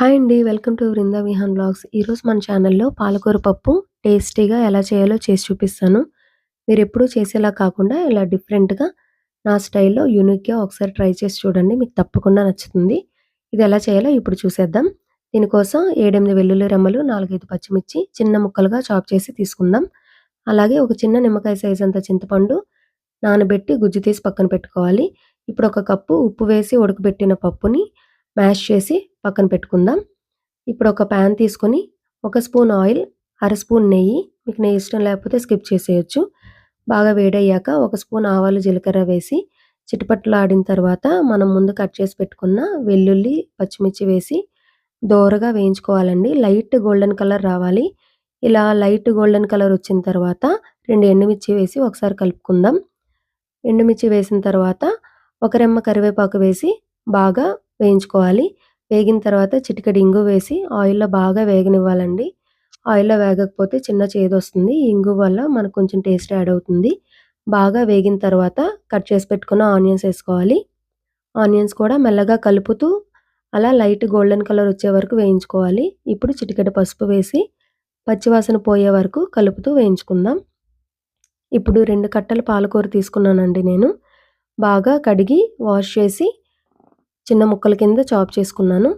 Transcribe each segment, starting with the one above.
Hi అండి. Welcome to Vrinda Vihan blogs ఈరోజు మన ఛానల్‌లో పాలకూర పప్పు టేస్టీగా ఎలా చేయాలో చేసి చూపిస్తాను. మీరు ఎప్పుడూ చేసేలా కాకుండా ఇలా డిఫరెంట్‌గా నా స్టైల్‌లో యూనిక్‌గా ఒకసారి ట్రై చేసి చూడండి. మీకు తప్పకుండా నచ్చుతుంది. ఇది ఎలా చేయాలో ఇప్పుడు చూసేద్దాం. దీనికోసం 7, 8 వెల్లుల్లి రెమ్మలు, 4, 5 పచ్చిమిర్చి చిన్న ముక్కలుగా చాప్ చేసి తీసుకుందాం. అలాగే ఒక చిన్న నిమ్మకాయ సైజ్ అంత చింతపండు నానబెట్టి గుజ్జు తీసి పక్కన పెట్టుకోవాలి. ఇప్పుడు ఒక కప్పు ఉప్పు వేసి ఉడకబెట్టిన పప్పుని మ్యాష్ చేసి పక్కన పెట్టుకుందాం. ఇప్పుడు ఒక ప్యాన్ తీసుకొని ఒక స్పూన్ ఆయిల్, అర స్పూన్ నెయ్యి మీకు నెయ్యి ఇష్టం లేకపోతే స్కిప్ చేసేయొచ్చు. బాగా వేడయ్యాక ఒక స్పూన్ ఆవాలు, జీలకర్ర వేసి చిటపటలాడిన తర్వాత మనం ముందు కట్ చేసి పెట్టుకున్న వెల్లుల్లి, పచ్చిమిర్చి వేసి దోరగా వేయించుకోవాలండి. లైట్ గోల్డెన్ కలర్ రావాలి. ఇలా లైట్ గోల్డెన్ కలర్ వచ్చిన తర్వాత రెండు ఎండుమిర్చి వేసి ఒకసారి కలుపుకుందాం. ఎండుమిర్చి వేసిన తర్వాత ఒక రెమ్మ కరివేపాకు వేసి బాగా వేయించుకోవాలి. వేగిన తర్వాత చిటికెడు ఇంగు వేసి ఆయిల్‌లో బాగా వేగనివ్వాలండి. ఆయిల్‌లో వేగకపోతే చిన్న చేదు వస్తుంది ఇంగు వల్ల మనకు కొంచెం టేస్ట్ యాడ్ అవుతుంది. బాగా వేగిన తర్వాత కట్ చేసి పెట్టుకున్న ఆనియన్స్ వేసుకోవాలి ఆనియన్స్ కూడా మెల్లగా కలుపుతూ అలా లైట్ గోల్డెన్ కలర్ వచ్చే వరకు వేయించుకోవాలి. ఇప్పుడు చిటికెడు పసుపు వేసి పచ్చివాసన పోయే వరకు కలుపుతూ వేయించుకుందాం. ఇప్పుడు రెండు కట్టలు పాలకూర తీసుకున్నానండి నేను. బాగా కడిగి వాష్ చేసి చిన్న ముక్కల కింద చాప్ చేసుకున్నాను.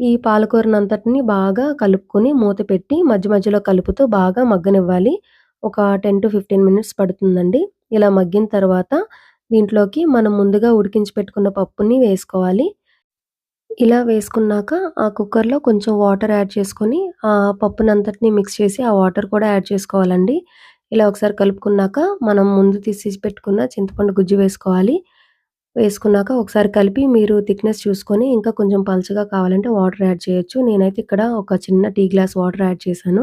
ఈ పాలకూరనంతటిని బాగా కలుపుకొని మూత పెట్టి మధ్య మధ్యలో కలుపుతూ బాగా మగ్గనివ్వాలి. ఒక 10-15 మినిట్స్ పడుతుందండి. ఇలా మగ్గిన తర్వాత దీంట్లోకి మనం ముందుగా ఉడికించి పెట్టుకున్న పప్పుని వేసుకోవాలి. ఇలా వేసుకున్నాక ఆ కుక్కర్‌లో కొంచెం వాటర్ యాడ్ చేసుకొని ఆ పప్పునంతటిని మిక్స్ చేసి ఆ వాటర్ కూడా యాడ్ చేసుకోవాలండి. ఇలా ఒకసారి కలుపుకున్నాక మనం ముందు తీసి పెట్టుకున్న చింతపండు గుజ్జు వేసుకోవాలి. వేసుకున్నాక ఒకసారి కలిపి మీరు థిక్‌నెస్ చూసుకొని ఇంకా కొంచెం పలుచగా కావాలంటే వాటర్ యాడ్ చేయొచ్చు. నేనైతే ఇక్కడ ఒక చిన్న టీ గ్లాస్ వాటర్ యాడ్ చేశాను.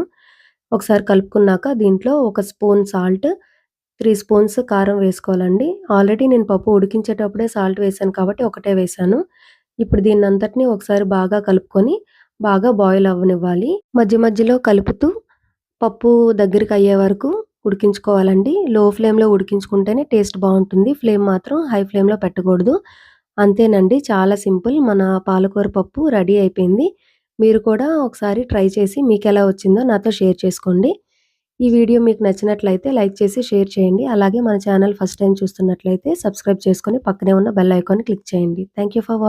ఒకసారి కలుపుకున్నాక దీంట్లో ఒక స్పూన్ సాల్ట్, త్రీ స్పూన్స్ కారం వేసుకోవాలండి. ఆల్రెడీ నేను పప్పు ఉడికించేటప్పుడే సాల్ట్ వేశాను కాబట్టి ఒకటే వేశాను. ఇప్పుడు దీన్నంతటిని ఒకసారి బాగా కలుపుకొని బాగా బాయిల్ అవ్వనివ్వాలి. మధ్య మధ్యలో కలుపుతూ పప్పు దగ్గరికి అయ్యే వరకు ఉడికించుకోవాలండి. లో ఫ్లేమ్‌లో ఉడికించుకుంటేనే టేస్ట్ బాగుంటుంది ఫ్లేమ్ మాత్రం హై ఫ్లేమ్‌లో పెట్టకూడదు. అంతేనండి చాలా సింపుల్. మన పాలకూర పప్పు రెడీ అయిపోయింది. మీరు కూడా ఒకసారి ట్రై చేసి మీకు ఎలా వచ్చిందో నాతో షేర్ చేసుకోండి. ఈ వీడియో మీకు నచ్చినట్లయితే లైక్ చేసి షేర్ చేయండి. అలాగే మన ఛానల్ ఫస్ట్ టైం చూస్తున్నట్లయితే సబ్స్క్రైబ్ చేసుకొని పక్కనే ఉన్న బెల్ ఐకాన్ క్లిక్ చేయండి. Thank you for watching.